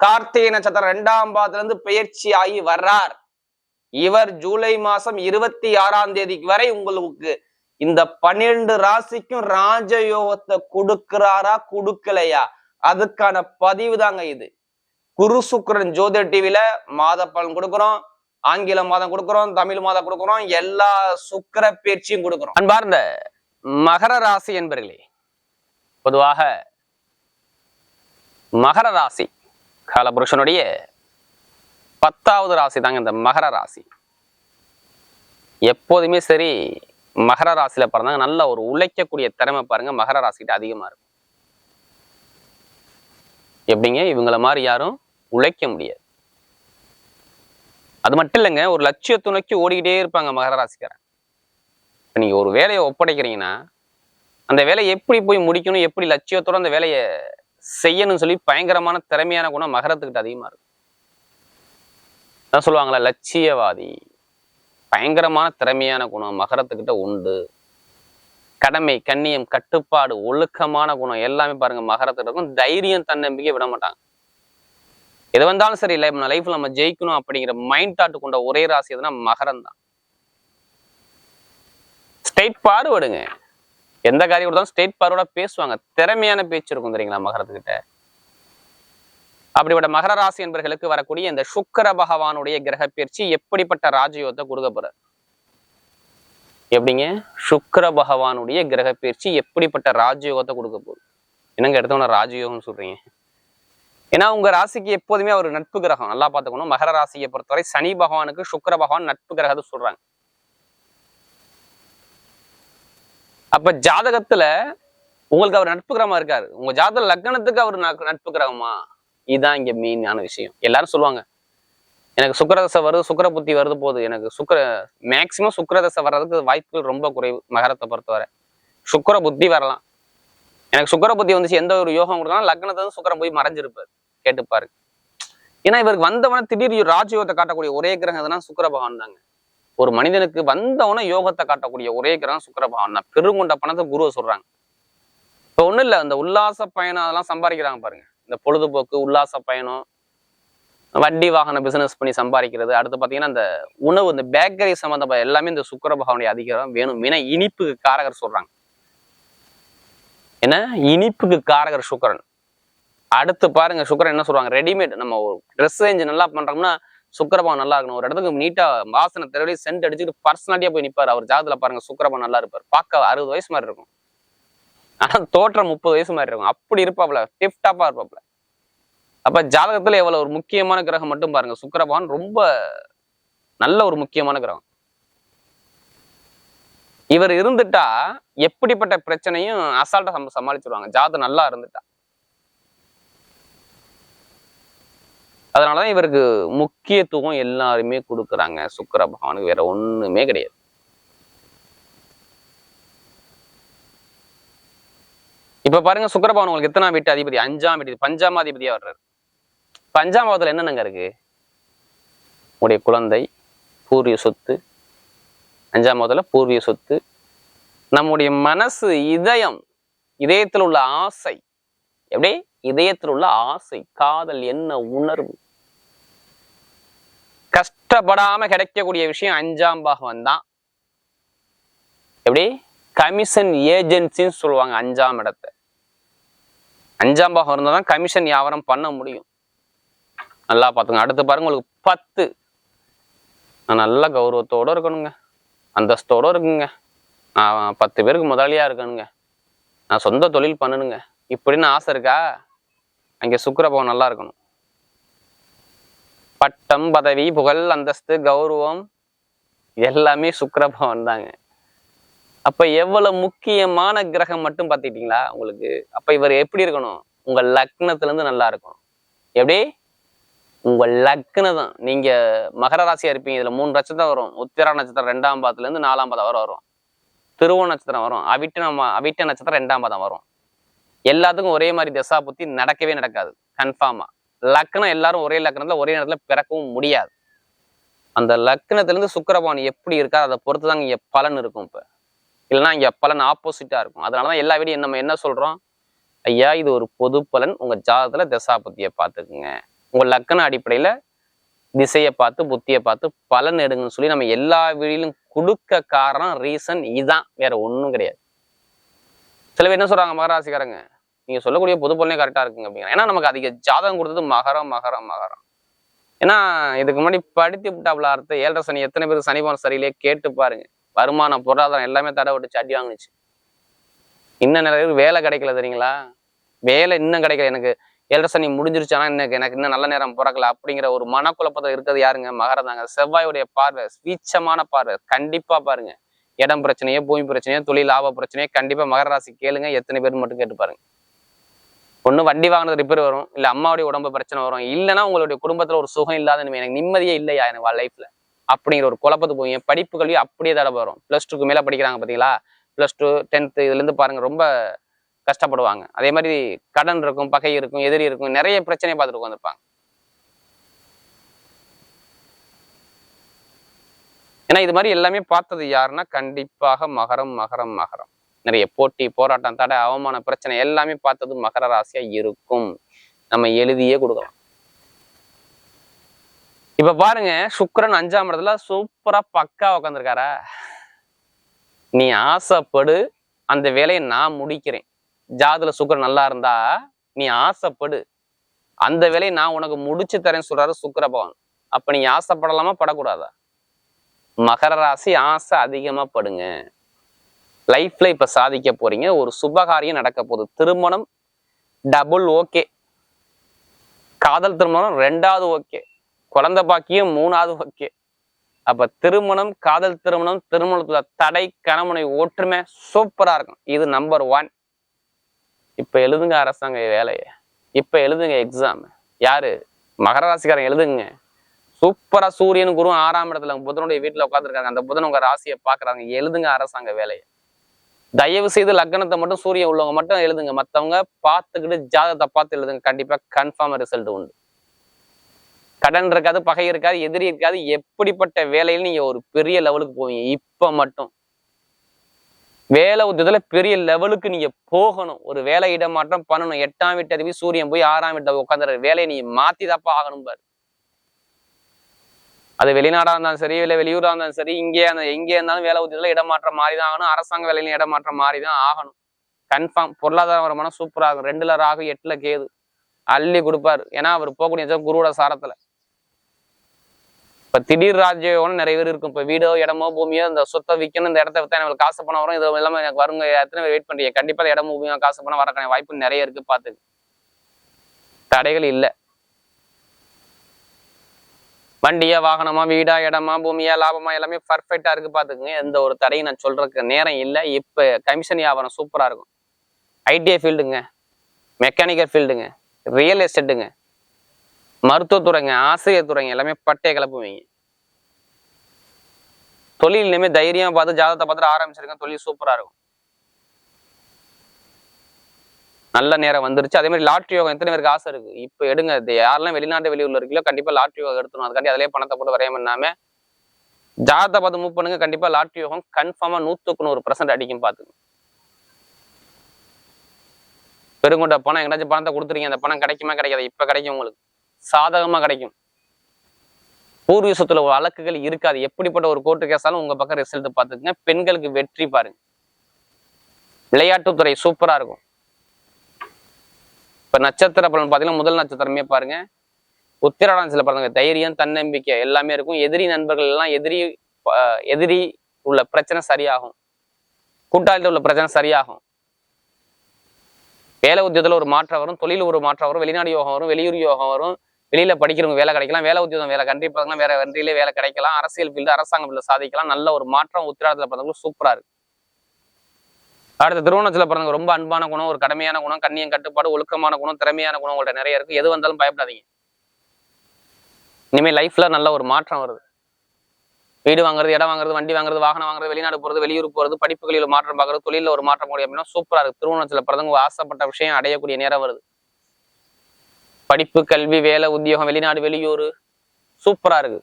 கார்த்திகை நட்சத்திரம் ரெண்டாம் பாதத்துல இருந்து பெயர்ச்சி ஆகி வர்றார். இவர் ஜூலை மாசம் இருபத்தி ஆறாம் தேதிக்கு வரை உங்களுக்கு இந்த பன்னிரண்டு ராசிக்கும் ராஜயோகத்தை கொடுக்கிறாரா கொடுக்கலையா? அதுக்கான பதிவு தாங்க இது. குரு சுக்கரன் ஜோதிட டிவில மாத பலன் கொடுக்குறோம் ஆங்கில மாதம் கொடுக்குறோம் தமிழ் மாதம் கொடுக்குறோம் எல்லா சுக்கிர பேர்ச்சியும் கொடுக்குறோம். அன்பார்ந்த மகர ராசி என்பர்களே பொதுவாக மகர ராசி காலபுருஷனுடைய பத்தாவது ராசி தாங்க இந்த மகர ராசி. எப்போதுமே சரி மகர ராசியில் பிறந்தாங்க. நல்ல ஒரு உழைக்கக்கூடிய திறமை பாருங்க மகர ராசிக்கிட்ட அதிகமா இருக்கும். எப்படிங்க? இவங்கள மாதிரி யாரும் உழைக்க முடியாது. அது மட்டும் இல்லைங்க ஒரு லட்சியத்தை நோக்கி ஓடிக்கிட்டே இருப்பாங்க மகர ராசிக்காரன். இப்போ நீங்க ஒரு வேலையை ஒப்படைக்கிறீங்கன்னா அந்த வேலையை எப்படி போய் முடிக்கணும் எப்படி லட்சியத்தோட அந்த வேலையை செய்யணும்னு சொல்லி பயங்கரமான திறமையான குணம் மகரத்துக்கிட்ட அதிகமா இருக்கும் அதான் சொல்லுவாங்களா லட்சியவாதி. பயங்கரமான திறமையான குணம் மகரத்துக்கிட்ட உண்டு. கடமை கண்ணியம் கட்டுப்பாடு ஒழுக்கமான குணம் எல்லாமே பாருங்க மகரத்துக்கிட்ட இருக்கும். தைரியம் தன்னம்பிக்கை விட மாட்டாங்க. எது வந்தாலும் சரி இல்லை நம்ம லைஃப்ல நம்ம ஜெயிக்கணும் அப்படிங்கிற மைண்ட் தாட்டு கொண்ட ஒரே ராசி எதுனா மகரம் தான் ஸ்டேட் பாடுபடுங்க எந்த காரியம் கொடுத்தாலும் ஸ்டேட் பார்வோட பேசுவாங்க. திறமையான பேச்சு இருக்கும் தெரியுங்களா மகரத்துக்கிட்ட? அப்படிப்பட்ட மகர ராசி என்பர்களுக்கு வரக்கூடிய இந்த சுக்கர பகவானுடைய கிரக பயிற்சி எப்படிப்பட்ட ராஜயோகத்தை கொடுக்க போறார் எப்படிங்க? சுக்கர பகவானுடைய கிரக பயிற்சி எப்படிப்பட்ட ராஜயோகத்தை கொடுக்க போகுது? என்னங்க எடுத்தவன ராஜயோகம்னு சொல்றீங்க. ஏன்னா உங்க ராசிக்கு எப்போதுமே ஒரு நட்பு கிரகம். நல்லா பார்த்துக்கணும். மகர ராசியை பொறுத்தவரை சனி பகவானுக்கு சுக்கர பகவான் நட்பு கிரகத்தை சொல்றாங்க. அப்ப ஜாதகத்துல உங்களுக்கு அவர் நட்பு கிரகமா இருக்காரு. உங்க ஜாதக லக்னத்துக்கு அவர் ந- நட்பு கிரகமா? இதுதான் இங்க மெயினான விஷயம். எல்லாரும் சொல்லுவாங்க எனக்கு சுக்கரதசை வருது சுக்கர புத்தி வருது போது எனக்கு சுக்கர மேக்சிமம் சுக்கரதசை வர்றதுக்கு வாய்ப்புகள் ரொம்ப குறைவு மகரத்தை பொறுத்தவரை. சுக்கர புத்தி வரலாம். எனக்கு சுக்கர புத்தி வந்துச்சு எந்த ஒரு யோகம் கொடுத்தாலும் லக்னத்தை வந்து சுக்கரன் போய் மறைஞ்சிருப்பாரு. கேட்டுப்பாரு. ஏன்னா இவருக்கு வந்தவன திடீர் ராஜயோகத்தை காட்டக்கூடிய ஒரே கிரகம் எதுனா சுக்கர பகவான் தாங்க. ஒரு மனிதனுக்கு வந்தவன யோகத்தை காட்டக்கூடிய ஒரே கிரகம் சுக்கர பகவான் தான். பெருங்கொண்ட பணத்தை குருவை சொல்றாங்க. இப்போ ஒண்ணும் இல்ல இந்த உல்லாச பயணம் அதெல்லாம் சம்பாதிக்கிறாங்க பாருங்க. இந்த பொழுதுபோக்கு உல்லாச பயணம் வண்டி வாகன பிசினஸ் பண்ணி சம்பாதிக்கிறது அடுத்து பாத்தீங்கன்னா இந்த உணவு இந்த பேக்கரி சம்பந்தப்பட்ட எல்லாமே இந்த சுக்கர பகவானுடைய அதிகாரம் வேணும். ஏன்னா இனிப்புக்கு காரகர் சொல்றாங்க. என்ன? இனிப்புக்கு காரகர் சுக்கரன். அடுத்து பாருங்க சுக்கரன் என்ன சொல்றாங்க? ரெடிமேட் நம்ம ஒரு ட்ரெஸ் செஞ்சு நல்லா பண்றோம்னா சுக்கரபான் நல்லா இருக்கணும் ஒரு இடத்துக்கு நீட்டா வாசனை தெருவிலே சென்ட் அடிச்சுட்டு பர்சனாலிட்டியா போய் நிப்பாரு. அவர் ஜாதத்துல பாருங்க சுக்கரபான் நல்லா இருப்பார். பார்க்க அறுபது வயசு மாதிரி இருக்கும். ஆனா தோற்றம் முப்பது வயசு மாதிரி இருக்கும். அப்படி இருப்பாப்ல. டிப் டாப்பா இருப்பாப்ல. அப்ப ஜாதகத்துல எவ்வளவு ஒரு முக்கியமான கிரகம் மட்டும் பாருங்க. சுக்கரபான் ரொம்ப நல்ல ஒரு முக்கியமான கிரகம். இவர் இருந்துட்டா எப்படிப்பட்ட பிரச்சனையும் அசால்ட்டா சமாளிச்சிருவாங்க. ஜாதகம் நல்லா இருந்துட்டா. அதனாலதான் இவருக்கு முக்கியத்துவம் எல்லாருமே கொடுக்குறாங்க. சுக்கர பகவானுக்கு வேற ஒண்ணுமே கிடையாது. இப்ப பாருங்க சுக்கிரபவன் உங்களுக்கு எத்தனாம் வீட்டு அதிபதி? அஞ்சாம் வீட்டு பஞ்சாம் அதிபதியா வர்றாரு. பஞ்சாம் பாவத்துல என்னென்னங்க இருக்கு? உங்களுடைய குழந்தை பூர்வீக சொத்து அஞ்சாம் பாவத்துல பூர்வீக சொத்து நம்முடைய மனசு இதயம் இதயத்தில் உள்ள ஆசை. எப்படி? இதயத்தில் உள்ள ஆசை காதல் என்ன உணர்வு. கஷ்டப்படாம கிடைக்கக்கூடிய விஷயம் அஞ்சாம் பாகம் தான். எப்படி? கமிஷன் ஏஜென்சின்னு சொல்லுவாங்க அஞ்சாம் இடத்தை. அஞ்சாம் பாகம் இருந்தால் தான் கமிஷன் வியாபாரம் பண்ண முடியும். நல்லா பார்த்துங்க. அடுத்து பாருங்க உங்களுக்கு பத்து. நல்ல கௌரவத்தோட இருக்கணுங்க. அந்தஸ்தோடு இருக்குங்க. நான் பத்து பேருக்கு முதலியாக இருக்கணுங்க. நான் சொந்த தொழில் பண்ணணுங்க. இப்படின்னு ஆசை இருக்கா? அங்கே சுக்கிரபவன் நல்லா இருக்கணும். பட்டம் பதவி புகழ் அந்தஸ்து கௌரவம் எல்லாமே சுக்கிரபவன் தாங்க. அப்ப எவ்வளவு முக்கியமான கிரகம் மட்டும் பார்த்துக்கிட்டீங்களா உங்களுக்கு? அப்ப இவர் எப்படி இருக்கணும்? உங்க லக்னத்துல இருந்து நல்லா இருக்கணும். எப்படி? உங்க லக்னம் தான் நீங்க மகர ராசியா இருப்பீங்க. இதுல மூணு நட்சத்திரம் வரும். உத்திரா நட்சத்திரம் ரெண்டாம் பாதத்துல இருந்து நாலாம் பாதம் வர வரும். திருவோண நட்சத்திரம் வரும். அவிட்ட நம்ம அவிட்ட நட்சத்திரம் ரெண்டாம் பாதம் வரும். எல்லாத்துக்கும் ஒரே மாதிரி திசா புத்தி நடக்கவே நடக்காது. கன்ஃபார்மா லக்னம் எல்லாரும் ஒரே லக்னத்துல ஒரே நேரத்துல பிறக்கவும் முடியாது. அந்த லக்னத்திலேருந்து இருந்து சுக்கிரபவன் எப்படி இருக்கார் அதை பொறுத்து தான் இங்கே பலன் இருக்கும் இப்ப. இல்லைன்னா இங்க பலன் ஆப்போசிட்டா இருக்கும். அதனாலதான் எல்லா வீடியும் நம்ம என்ன சொல்றோம்? ஐயா இது ஒரு பொது பலன். உங்க ஜாதகத்துல தசாபத்தியை பார்த்துக்குங்க. உங்க லக்கண அடிப்படையில திசையை பார்த்து புத்தியை பார்த்து பலன் எடுங்கன்னு சொல்லி நம்ம எல்லா வீடியிலும் கொடுக்க காரணம் ரீசன் இதுதான் வேற ஒண்ணும் கிடையாது. சில பேர் என்ன சொல்றாங்க மகராசிக்காரங்க? நீங்க சொல்லக்கூடிய பொது பலனே கரெக்டா இருக்குங்க அப்படிங்கிற. ஏன்னா நமக்கு அதிக ஜாதகம் கொடுத்தது மகரம் மகரம் மகரம். ஏன்னா இதுக்கு முன்னாடி படித்து விட்டாப்புல அர்த்தம் ஏழரை சனி எத்தனை பேருக்கு சனிபவன் சரியிலே கேட்டு பாருங்க. வருமானம் பொருளாதாரம் எல்லாமே தடை விட்டு அடி வாங்குச்சு. இன்னும் நிறைய பேர் வேலை கிடைக்கல தெரியுங்களா? வேலை இன்னும் கிடைக்கல. எனக்கு ஏழரை சனி முடிஞ்சிருச்சானா எனக்கு எனக்கு இன்னும் நல்ல நேரம் பிறக்கல அப்படிங்கிற ஒரு மனக்குழப்பத்தில் இருக்கிறது யாருங்க? மகரம் தாங்க. செவ்வாயுடைய பார்வை ஸ்வீச்சமான பார்வை. கண்டிப்பா பாருங்க. இடம் பிரச்சனையோ பூமி பிரச்சனையோ தொழில் லாப பிரச்சனையோ கண்டிப்பா மகர ராசி கேளுங்க. எத்தனை பேர் மட்டும் கேட்டு பாருங்க. ஒண்ணு வண்டி வாங்கினது ரிப்பேர் வரும் இல்ல அம்மாவுடைய உடம்பு பிரச்சனை வரும் இல்லைன்னா உங்களுடைய குடும்பத்துல ஒரு சுகம் இல்லாத நிலைமை, எனக்கு நிம்மதியே இல்லையா எனக்கு லைஃப்பில் அப்படிங்கிற ஒரு குழப்பத்துக்கு போய் என் படிப்பு கல்வி அப்படியே தடவை வரும். பிளஸ் டூக்கு மேல படிக்கிறாங்க பாத்தீங்களா? பிளஸ் டூ டென்த்து இதுல இருந்து பாருங்க ரொம்ப கஷ்டப்படுவாங்க. அதே மாதிரி கடன் இருக்கும் பகை இருக்கும் எதிரி இருக்கும் நிறைய பிரச்சனையை பார்த்துட்டு உட்காந்துருப்பாங்க ஏன்னா இது மாதிரி எல்லாமே பார்த்தது யாருன்னா கண்டிப்பாக மகரம் மகரம் மகரம். நிறைய போட்டி போராட்டம் தடை அவமான பிரச்சனை எல்லாமே பார்த்தது மகர ராசியா இருக்கும். நம்ம எழுதியே கொடுக்கலாம். இப்ப பாருங்க சுக்கரன் அஞ்சாம் இடத்துல சூப்பரா பக்கா உட்காந்துருக்காரா நீ ஆசைப்படு அந்த வேலையை நான் முடிக்கிறேன். ஜாதுல சுக்கரன் நல்லா இருந்தா நீ ஆசைப்படு. அந்த வேலையை நான் உனக்கு முடிச்சு தரேன்னு சொல்றாரு சுக்கர பகவான். அப்ப நீ ஆசைப்படலாமா படக்கூடாதா? மகர ராசி ஆசை அதிகமா படுங்க. லைஃப்ல இப்ப சாதிக்க போறீங்க. ஒரு சுபகாரியம் நடக்க போகுது. திருமணம் டபுள் ஓகே காதல் திருமணம் ரெண்டாவது ஓகே குழந்தை பாக்கியம் மூணாவது ஓகே அப்ப திருமணம் காதல் திருமணம் திருமணத்துல தடை கணவனை ஒற்றுமை சூப்பரா இருக்கும். இது நம்பர் ஒன் இப்ப எழுதுங்க அரசாங்க வேலையை. இப்ப எழுதுங்க எக்ஸாம் யாரு? மகர ராசிக்காரன் எழுதுங்க. சூப்பரா சூரியன் குரு ஆறாம் இடத்துல புதனுடைய வீட்டுல உட்காந்துருக்காங்க அந்த புதன் உங்க ராசியை பாக்குறாங்க எழுதுங்க அரசாங்க வேலையை. தயவு செய்து லக்னத்தை மட்டும் சூரியன் உள்ளவங்க மட்டும் எழுதுங்க. மத்தவங்க பார்த்துக்கிட்டு ஜாதகத்தை பார்த்து எழுதுங்க. கண்டிப்பா கன்ஃபார்ம் ரிசல்ட் உண்டு. கடன் இருக்காது பகை இருக்காது எதிரி இருக்காது. எப்படிப்பட்ட வேலையில் நீங்க ஒரு பெரிய லெவலுக்கு போவீங்க. இப்ப மட்டும். வேலை உத்தியத்தில் பெரிய லெவலுக்கு நீங்க போகணும். ஒரு வேலை இடமாற்றம் பண்ணணும். எட்டாம் வீட்டு அறிவி சூரியன் போய் ஆறாம் வீட்டை உட்காந்துற வேலையை நீங்கள் மாற்றி தப்பா ஆகணும் பாரு. அது வெளிநாடாக இருந்தாலும் சரி இல்லை வெளியூராக இருந்தாலும் சரி இங்கே அந்த எங்கே இருந்தாலும் வேலை உத்தியத்துல இடமாற்றம் மாறி தான் ஆகணும். அரசாங்க வேலையிலும் இடமாற்றம் மாறி தான் ஆகணும். கன்ஃபார்ம் பொருளாதார வருமானம் சூப்பரா ஆகும். ரெண்டுல ராகு எட்டுல கேது. அள்ளி கொடுப்பாரு. ஏன்னா அவர் போகக்கூடிய குருவோட சாரத்துல. இப்ப திடீர் ராஜ்யோகம் நிறைய பேர் இருக்கும். இப்போ வீடோ இடமோ பூமியோ இந்த சொத்தை விற்கணும் இந்த இடத்த வித்தா எனக்கு காசு பணம் வரும். இது எல்லாமே எனக்கு வருங்க எத்தனை பேர் வெயிட் பண்ணுறீங்க கண்டிப்பாக இந்த இடம் பூமியோ காசு பணம் வரக்கான வாய்ப்பு நிறைய இருக்குது பார்த்துக்கு. தடைகள் இல்லை. வண்டியா வாகனமா வீடா இடமா பூமியா லாபமா எல்லாமே பர்ஃபெக்டா இருக்கு பாத்துக்குங்க. எந்த ஒரு தடையும் நான் சொல்றதுக்கு நேரம் இல்லை. இப்ப கமிஷன் வியாபாரம் சூப்பரா இருக்கும். ஐடிஐ ஃபீல்டுங்க மெக்கானிக்கல் ஃபீல்டுங்க ரியல் எஸ்டேட்டுங்க மருத்துவத்துறைங்க ஆசிரியர் துறைங்க எல்லாமே பட்டையை கிளப்புவீங்க. தொழில் இனிமே தைரியம் பார்த்து ஜாதகத்தை பார்த்துட்டு ஆரம்பிச்சிருக்கேன் தொழில் சூப்பரா இருக்கும். நல்ல நேரம் வந்துருச்சு. அதே மாதிரி லாட்ரி யோகம் எத்தனை பேருக்கு ஆசை இருக்கு? இப்போ எடுங்க. இது யாரெல்லாம் வெளிநாட்டு வெளியூர்ல இருக்கீங்களோ கண்டிப்பா லாட்ரி யோகம் எடுத்துணும் அதுக்காண்டி அதிலே பணத்தை போட்டு வரையம் பண்ணாம ஜாதகத்தை பார்த்து மூவ் பண்ணுங்க. கண்டிப்பா லாட்ரி யோகம் கன்ஃபார்மா நூத்துக்கு நூறு பர்சன்ட் அடிக்கும் பாத்துங்க பெருங்கொண்ட பணம் எங்கேயாச்சும் பணத்தை கொடுத்துருங்க அந்த பணம் கிடைக்குமா கிடைக்காது? இப்ப கிடைக்கும் உங்களுக்கு. சாதகமா கிடைக்கும். பூர்வீக சொத்துல வழக்குகள் இருக்காது. எப்படிப்பட்ட ஒரு கோர்ட்டு கேஸாலும் உங்க பக்கம் ரிசல்ட் பார்த்துக்குங்க. பெண்களுக்கு வெற்றி பாருங்க. விளையாட்டுத்துறை சூப்பரா இருக்கும். இப்ப நட்சத்திர பலன் பாத்தீங்கன்னா முதல் நட்சத்திரமே பாருங்க. உத்திராடத்தில் பாருங்க தைரியம் தன்னம்பிக்கை எல்லாமே இருக்கும். எதிரி நண்பர்கள் எல்லாம் எதிரி எதிரி உள்ள பிரச்சனை சரியாகும். கூட்டாளிட்ட உள்ள பிரச்சனை சரியாகும். வேலை உத்தியோகத்தில் ஒரு மாற்றம் வரும் தொழில் ஒரு மாற்றம் வரும் வெளிநாடு யோகம் வரும் வெளியூர் யோகம் வரும் வெளியில படிக்கிறவங்க வேலை கிடைக்கலாம் வேலை உத்தியோகம் வேலை கண்டிப்பாக வேற வென்றிலே வேலை கிடைக்கலாம் அரசியல் ஃபீல்டு அரசாங்க ஃபீல்டு சாதிக்கலாம். நல்ல ஒரு மாற்றம் உத்திராடத்தில் பார்த்தவங்களுக்கு சூப்பரா இருக்கு. அடுத்த திருவோணத்துல பிறந்தவங்க ரொம்ப அன்பான குணம் ஒரு கடமையான குணம் கண்ணியம் கட்டுப்பாடு ஒழுக்கமான குணம் திறமையான குணம் உங்கள்ட்ட நிறைய இருக்கு. எது வந்தாலும் பயப்படாதீங்க. இனிமேல் லைஃப்ல நல்ல ஒரு மாற்றம் வருது. வீடு வாங்குறது இடம் வாங்குறது வண்டி வாங்குறது வாகனம் வாங்குறது வெளிநாடு போறது வெளியூர் போறது படிப்புகளில் மாற்றம் பார்க்கறது தொழில ஒரு மாற்றம் முடியும் அப்படின்னா சூப்பரா இருக்கு. திருவோணத்துல பிறந்தவங்க ஆசைப்பட்ட விஷயம் அடையக்கூடிய நேரம் வருது. படிப்பு கல்வி வேலை உத்தியோகம் வெளிநாடு வெளியூர் சூப்பரா இருக்கு.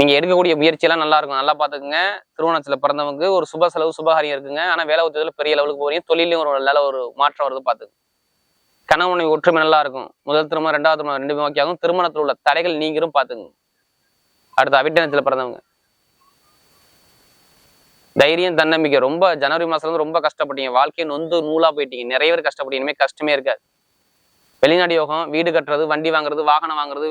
நீங்கள் எடுக்கக்கூடிய முயற்சியெல்லாம் நல்லா இருக்கும். நல்லா பார்த்துக்குங்க. திருவோணத்துல பிறந்தவங்க ஒரு சுப செலவு சுபகாரியம் இருக்குங்க. ஆனால் வேலை உத்தியோகத்துல பெரிய லெவலுக்கு போகிறீங்க தொழிலையும் ஒரு நல்ல ஒரு மாற்றம் வருது பார்த்துக்கு. கணவனை ஒற்றுமை நல்லா இருக்கும். முதல் திருமணம் ரெண்டாவது திருமணம் ரெண்டுமே ஓகே ஆகும். திருமணத்தில் உள்ள தடைகள் நீங்கிரும் பார்த்துங்க அடுத்து அவிட்டனத்துல பிறந்தவங்க. தைரியம் தன்னம்பிக்கை. ரொம்ப ஜனவரி மாசத்துல இருந்து ரொம்ப கஷ்டப்பட்டீங்க. வாழ்க்கையை நொந்து நூலாக போயிட்டீங்க. நிறைய பேர் கஷ்டப்பட்டீங்க. கஷ்டமே இருக்காது. வெளிநாடு யோகம் வீடு கட்டுறது வண்டி வாங்குறது வாகனம் வாங்குறது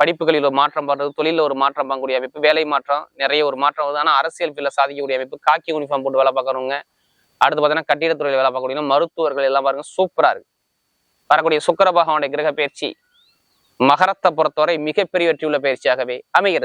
படிப்புகளில் ஒரு மாற்றம் பண்றது தொழில ஒரு மாற்றம் பண்ணக்கூடிய அமைப்பு வேலை மாற்றம் நிறைய ஒரு மாற்றம் வருது. ஆனா அரசியல் ஃபீல்ட்ல சாதிக்கக்கூடிய அமைப்பு காக்கி யூனிஃபார்ம் போட்டு வேலை பார்க்கறவங்க அடுத்து பார்த்தீங்கன்னா கட்டிடத்துறையில் வேலை பார்க்கக்கூடிய மருத்துவர்கள் எல்லாம் பாருங்க சூப்பரா இருக்கு. வரக்கூடிய சுக்கர பகவானுடைய கிரக பயிற்சி மகரத்தை பொறுத்தவரை மிகப்பெரிய வெற்றியுள்ள பயிற்சியாகவே அமைகிறது.